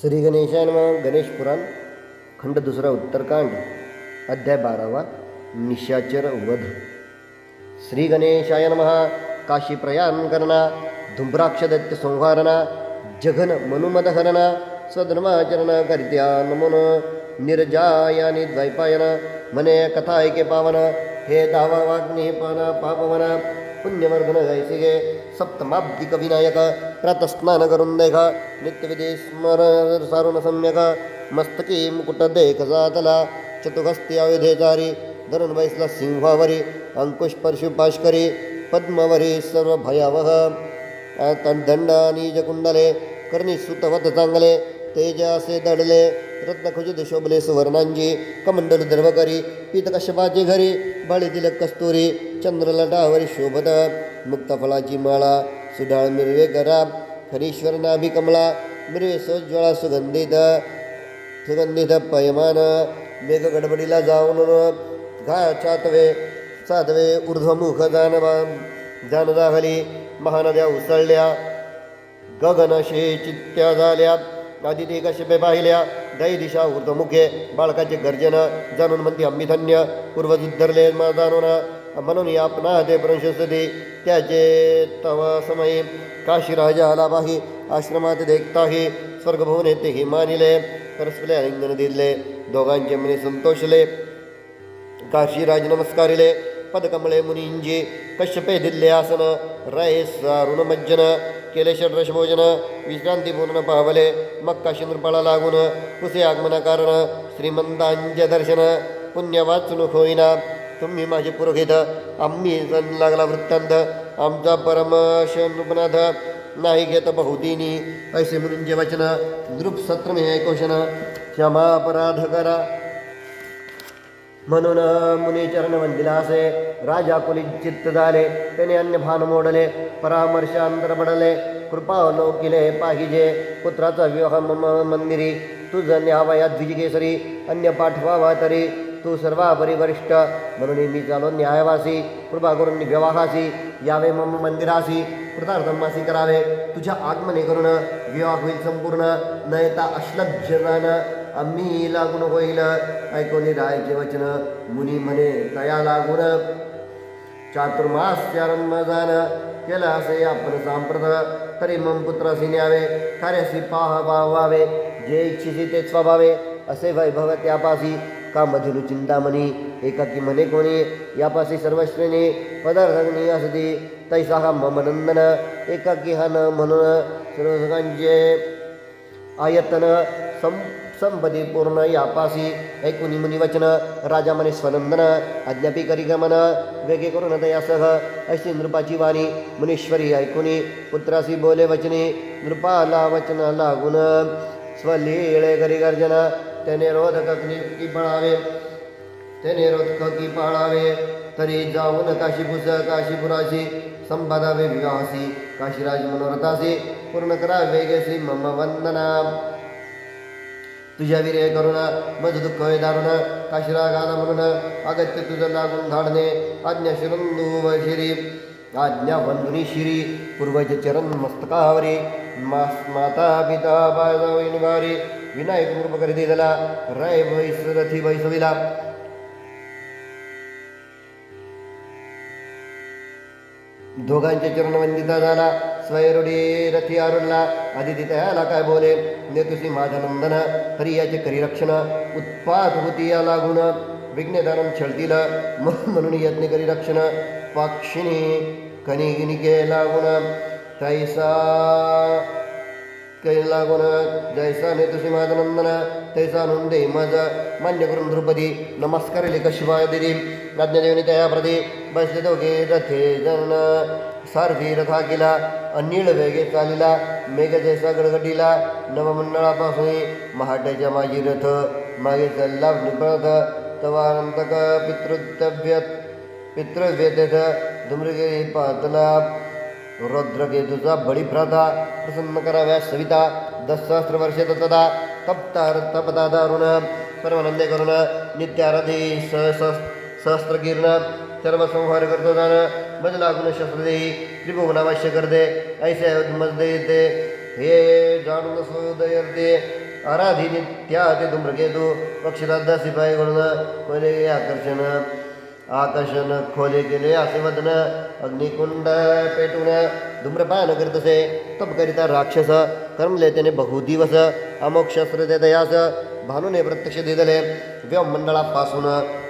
श्री गणेशाय नमः, गणेश पुराण, खंड दुसरा, उत्तरकांड, अध्याय बारावा, निशाचर वध। श्री गणेशाय नम, काशी प्रयाण करना धुम्राक्ष दैत्य संहारणा, जघन मनुमदहरण स्वधर्माचरण करित्या नमोन निर्जायानी द्वैपायन मने कथा ऐके पावन, हे दावा वाग्नी पान पापवन पुण्यवर्धन गैसिगे सप्तमाब्दिक विनायक प्रातस्नान करून देख नित्यविधी स्मर सारुण सम्यक मस्तकी मुकुट देख जातला चतुहस्ती आयुधेचारी धरून बैसला सिंहावरी अंकुश परशुपाशकरी पद्मवरी सर्व भयावह दंड निजकुंडले कर्णी सुतवत चांगले तेजासे दडले रत्नखुजित शोभले सुवर्णांजी कमंडल द्रवकरी पीतकश्यपाची घरी बळी तिलक कस्तुरी चंद्रलटावरी शोभत मुक्तफळाची माळा सुडाळ मिरवे करा खरीश्वर नाभी मिरवे सोज्वळा सुगंधित सुगंधित पयमान मेघ गडबडीला जाऊन घा चातवे सातवे ऊर्ध्वमुख जानवा जानदाहली महानद्या उसळल्या, गगनशे चित्त्या झाल्या दै दिशा ऊर्ध्वमुखे बाळकाचे गर्जन जाणून म्हणून आपणा ते प्रंशस्ती त्याचे तव समयी काशी राजा आला पाही आश्रमात देखताही स्वर्गभवन येते हे मानिले परस्परे आलिंगन दिले दोघांचे मने संतोषले काशीराज नमस्कारिले पदकमळे मुनींजी, कश्यपे दिल्ले आसन रये सारुणमज्जन केले षड्रशभोजन विश्रांती पूर्ण पावले मग काशी नृपाळा लागून, कुसे आगमन कारण श्रीमंतांचे दर्शन पुण्य वाचून होईना तुम्ही माझे पुरोहित, आम्ही जण लागला वृत्तांत, आमचा परमश नृपनाथ नाही घेत बहुदिनी। ऐसे मुनींचे वचन नृप सत्र मे ऐकोशन क्षमा अपराध करा। म्हणून मुनी चरण वंदिला असे राजा कुली चित्त झाले त्याने अन्य भान मोडले परामर्शांतर पडले कृपा लौकिले पाहिजे, पुत्राचा विवाह मम मंदिरी, तुझ न्यावया द्विजकेसरी अन्य पाठवावा तरी तू सर्वापरी वरिष्ठ म्हणून मी चालो न्यायवासी कृपा करून विवाहासी यावे मम मंदिरासी, कृतार्थमासी करावे, तुझ्या आगमने करून विवाह होईल संपूर्ण, नयता अश्लभ्य जाणं आम्ही लागून होईल, ऐकून रायचे वचन, मुनी म्हणे तया लागून. चातुर्मास्यारंभ जाण केलं असे आपण सांप्रत तरी मम पुत्रासी न्यावे, कार्यासी पाह पाहावे जे इच्छिसी ते स्वभावे. असे वैभव त्यापासी. का मधुनु चिंतामणी. एकाकी म्हणे कोणी, यापासी सर्वश्रेणी पदार्थग्नी असती. तैसा हा मम नंदन. एकाकी हा न म्हणून सर्वसकांचे आयतन सं संपदी पूर्ण यापासी ऐकुनी मुनी वचन राजा मने स्वनंदन अज्ञापी करी गमन वेगे करून दयासह अशी नृपाची वाणी मुनीश्वरी ऐकुनी, पुत्रासी बोले वचने नृपाला वचन लागून स्वलीळे करी गर्जन त्याने रोधक की पळावे त्याने रोधक की पाळावे तरी जाऊन काशीपुस काशीपुराशी संपादावे विवाहासी काशीराज मनोरथासी, पूर्ण करा वेगेसी मम वंदना। तुझ्या विरे करुण मज दुःख दारुण काशिरा गाना म्हणून अगत्य तुझं लागून धाडणे. आज्ञा शिरंदू शिरी आज्ञा बंधुनी शिरी पूर्वज चरण मस्तकावरी. मास माता पिता बाळजावई निवारी विनायक कृप करी दिला राय वैस रथी वैसविला दोघांच्या चरणवंदिता झाला. स्वयरुडी रथी आरुणला आदिती तयाला काय बोले ने तुसी माझा नंदन करी रक्षण उत्पात होती या लागून विघ्नदानम छळतील म्हणून यज्ञ करी रक्षण पक्षिणी कनिगिनिके लागून तैसा कै लागून जैसा ने तुसी माझा नंदन तैसा नंदे मज मान्य करून द्रुपदी नमस्कार लिख शिवाय दिदी आज्ञादेवनी तया प्रती बसले दोघे रथे जन सारथी रथा केला अनिळ वेगे चालिला मेघ जैसा गडगडीला नवमंडळापासून महाट्याच्या माझी रथ मागे चालला निपळत तवानंतक पितृतव्य पितृव्यतेथ धूम्रगिरी पातला रुद्रकेतुचा बळीप्रथा प्रसन्न कराव्या सविता दशसहस्र वर्षे तदा तप्तार तपदा दारुण परमानंदे करुण नित्यारधी सहस सहस्त्रकीर्ण सर्व संहार करतो जाण मज लागून शस्त्र देई त्रिभुवनावश्य करते ऐसे मज देते हे जाणून सुदयर्ते आराधी नित्या ते धूम्रकेतू पक्षिराधा शिपाईकडून कोले आकर्षण आकर्षण, खोले केले असे वदन अग्निकुंड पेटून धूम्रपान करीत असे तप करिता राक्षस कर्मले त्याने बहुदिवस अमोक शस्त्र ते दयास, भानुने प्रत्यक्ष दिदले व्योमंडळापासून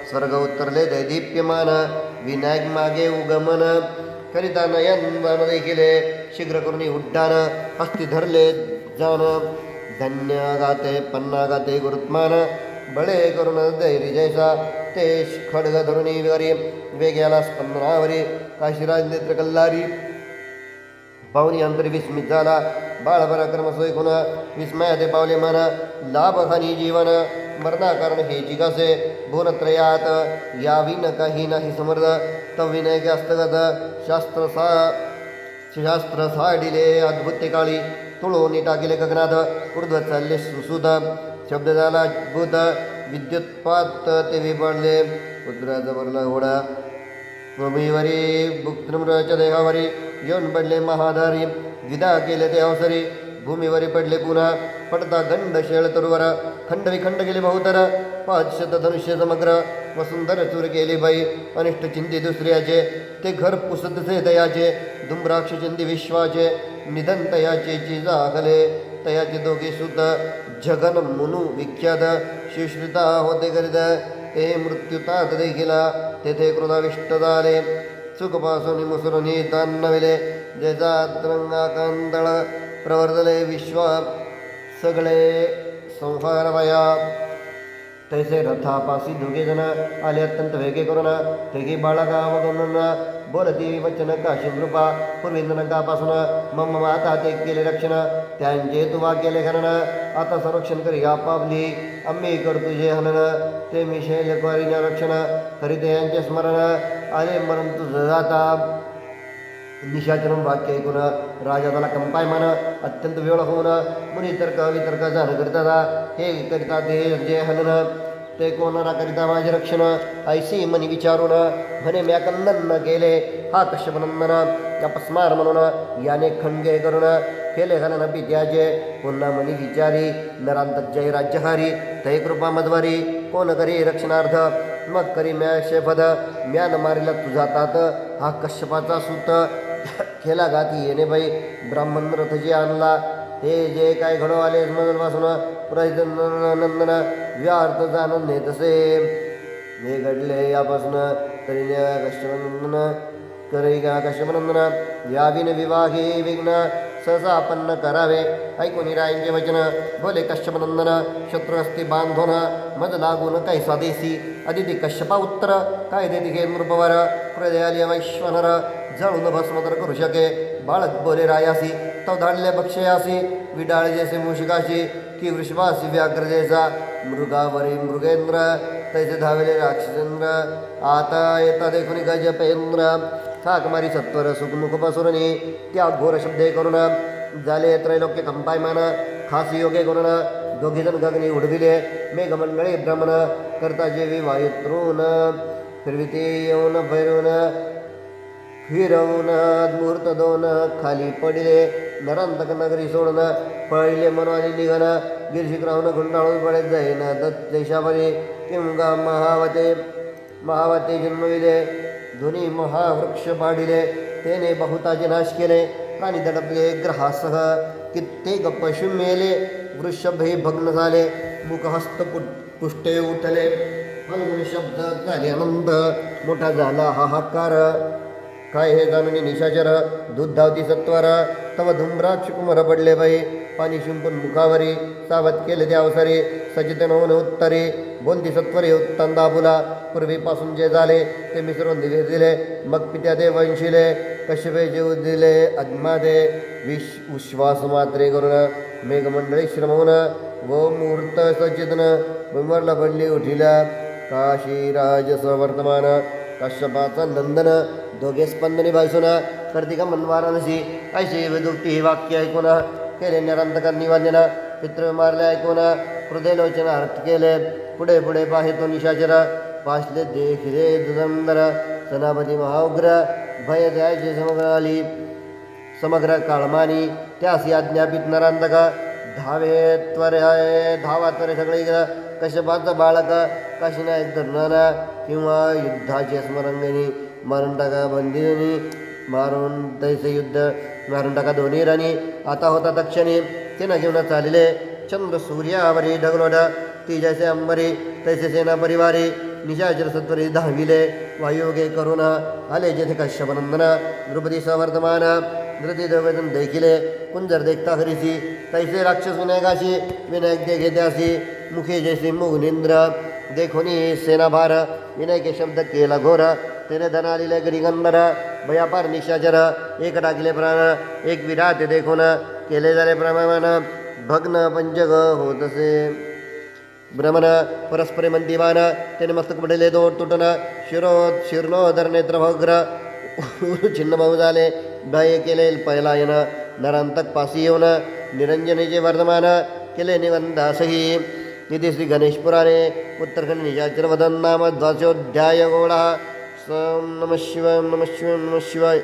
स्वर्ग उत्तरले दैदीप्यमान, विनायक मागे उगमन, करिता नयन वन देखिले शीघ्र करुणी उड्डाण, हस्ती धरले जाण धन्य गाते पन्ना गाते गुरुत्मान बळे करून धैर्य जैसा ते खडग धरुणी वरी वेग्याला स्पंदनावरी, काशीराज नेत्र कल्लारी। पाहुणी अंतरी विस्मित झाला बाळ पराक्रम खुन विस्मयाते पावले मन लाभ हानी जीवन। मरणाकारण हे जिगासे, भुवनत्रयात यावी न काही नाही समर्थ। तविनय हस्तगत शास्त्र सा, शास्त्र साडिले अद्भुत काळी। तुळवणी टाकिले गगनाथ ऊर्ध्व चालले सुसुध शब्द झाला अद्भुत विद्युत्पात ते विपडले रुद्राचा घोडा भूमीवरी भुक्तृम्रच्या देहावरी येऊन पडले महादारी विदा केले ते अवसरी भूमीवरी पडले पुन्हा पडता गंड शेळ तरुवर खंड विखंड केले बहुतर पाच शत धनुष्य समग्र, वसुंधर चूर केली बाई अनिष्ट चिंती दुसऱ्याचे, ते घर पुसतसे दयाचे दुम्राक्ष चिंती विश्वाचे निधन तयाचे चिजागले तयाचे दोघे शुद्ध जगन मुनु विख्यात शिश्रिता होते करीत, ते मृत्युतात देखिला तेथे क्रोधाविष्ट झाले सुखपासून मुसुरणी तान्नविले जेजा तरंगा कांदळ प्रवर्तले विश्व सगळे संहारवया तैसे रथापासी दोघे जण आले अत्यंत वेगे करून तेघे बाळगा वगणून बोलती वचन काशी नृपा पूर्वींदनकापासून मम माता ते केले रक्षण, त्यांचे तुवा केले खनन आता संरक्षण करी आपापली कर तुझे हनन, ते मी शैल करीन रक्षण, करीते यांचे स्मरण, आले मरण तुझ जाता. निशाचरम वाक्य ऐकून राजा त्याला कंपायमान अत्यंत वेळ होऊन मुनी तर्क वितर्क जाण करतात हे करिता ते जे हनन ते कोणाला करिता माझे रक्षण, ऐसी मनी विचारून म्हणे म्या कंदन न केले, हा कश्यपनंदन अपस्मार म्हणून, याने खंडगे करून केले हनन पित्याचे पुन्हा मनी विचारी, नरांत जय राज्यहारी तै कृपा मध्वारी, कोण करी रक्षणार्थ, मग करी म्या शेफद म्या न मारिला तुझा तात, हा कश्यपाचा सूत केला गाती येणे बाई ब्राह्मण रथ जे आणला हे जे काय घडो आले मधून नंदन व्यार्थ जाणून ने तसे. हे घडले यापासून, तरी कष्टनंदन करी का कश्यपनंदन याविन विवाहे विघ्न सहसापन्न करावे। ऐकून रायांचे वचन। बोले कश्यपनंदन शत्रू असती बांधून, मद लागून काही स्वदेशी? अदिती कश्यपा उत्तर, काय देती घे नृपवर हृदयाली वैश्वनर जळून भस्म तर करू शके। बाळक बोले रायासी तो धाडले बक्षयासी। विडाळ जैसे मूषिकाशी की वृषभासी व्याघ्र जैसा। मृगावरी मृगेंद्र, तैसे धावले राक्षसेंद्र। आता येता देखुनी गजपेंद्र। थाक मारी सत्वर सुखमुखपासुरणी त्या घोर शब्दे करून झाले त्रैलोक्य कंपायमान खास योगे करून दोघीजण गगनी उडविले मेघमंडळे भ्रमण करता जेवी वायुत्रून फिरविते येऊन भैरवून फिरवून मुहूर्त दोन खाली पडिले नरांतक नगरी सोडून पळले मनवानी निघन गिरशिक राहून गुंडाळून पडत जाईन दत्त देशावरी किंगा महावते. महावते जन्मविले धुनी महावृक्ष पाडिले तेने बहुताचे नाश केले प्राणी दडपले ग्रहासह कित्येक पशु मेले वृषभे भग्न झाले मुखहस्त पुष्टे उठले शब्द झाले आनंद मोठा झाला हाहाकार काय हे जाणून निशाचर? दूध धावती सत्वर? तव धुम्राक्ष कुमर पडले बाई पाणी शिंपून मुखावरी. सावध केले ते अवसरे. सचेतन होऊन उत्तरे. बोलती सत्वरे, उत्तम दाबुला. पूर्वीपासून जे झाले, ते मिसळून दिले दिले. मग पित्या ते वंशिले. कश्यपे जेव दिले अज्ञादे विश, उश्वास मात्रे करून मेघमंडळी श्रमवून व मुहूर्त सचेतन. विमरला पडली उठिला. काशीराज वर्तमान कश्यपाचा नंदन. दोघे स्पंदने भासून कर्तिका मनवाराणसी ऐशी वेदुक्ती ही वाक्य ऐकून केले निरंतकर निवांजन पितृ मारले ऐकून हृदयलोचन अर्थ केले पुढे पुढे पाहितो निशाचर पासले देखिले दुदंबर सनापती महाउग्र, भय द्यायचे समग्र आली, समग्र काळमानी त्यासी आज्ञापित नरांतक धावे त्वरे धावा त्वरे सगळे इकडं कश्यपाचं बाळक काशीनायक धरणारा किंवा युद्धाचे स्मरंगणी मारून टाका बंदिनी मारून तैसे युद्ध मारून टाका दोन्ही राणी आता होता दक्षिणी, तिनं घेऊन चालले चंद्र सूर्यावरी ढगलोड ती जैसे अंबरी, तैसे सेना परिवारी निशाचर सत्वरी धाविले, वायुगे करुणा, आले जेथे कश्यपनंदन द्रुपदी सवर्धमान धृती द्रौपदन देखिले कुंजर देखता हरिसी तैसे राक्षस विनायकाशी विनायक दे घेत्यासी मुखे जैसे मुगनिंद्र देखोनी सेनाभार विनायके शब्द केला घोर तेने धना लिले गरिगंधर भयापार निशाचर एक टाकले प्राण। एक विराट देखून केले झाले प्रमाण। भग्न पंचग होतसे भ्रमण परस्परे मंदिवान त्याने मस्तक पडले दोन तुटन। शिरो शिरणोदर नेत्रभग्र छिन्न भाऊ झाले भय केले पयलायन नरांतक पासी येऊन निरंजनेचे वर्धमान केले निवंदासही। इथे श्री गणेश पुराणे, उत्तरखंड निशाचर वदन नाम शिव गोळा स नम शिवाय।